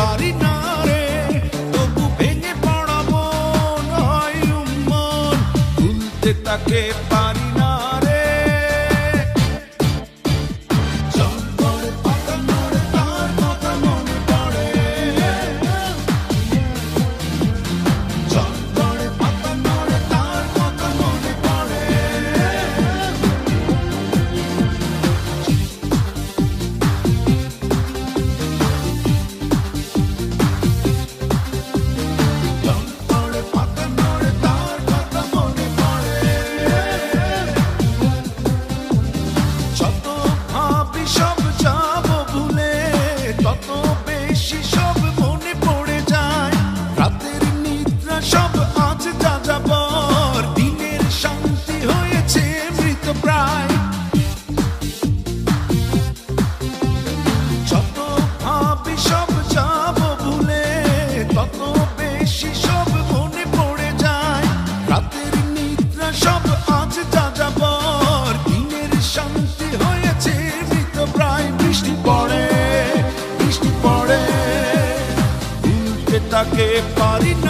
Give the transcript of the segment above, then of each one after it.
পারি না রে। তবু ভেঙে পড়াবো নয় মন তুলতে তাকে পারি que parir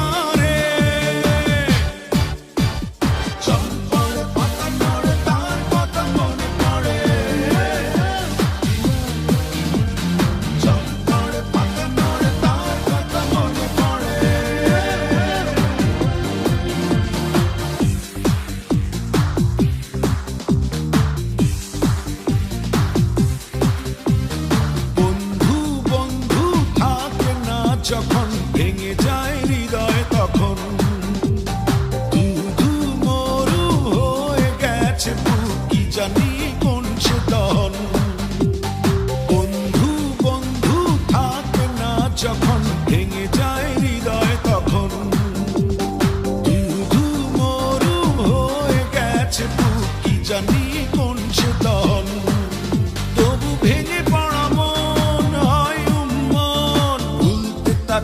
your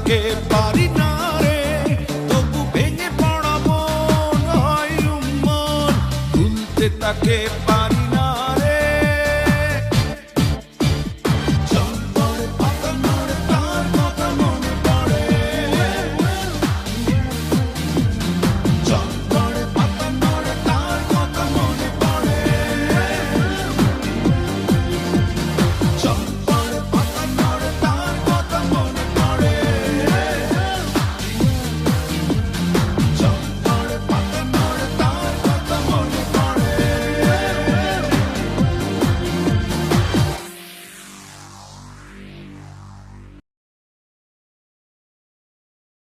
থাকতে পারি না রে? ভেঙে তাকে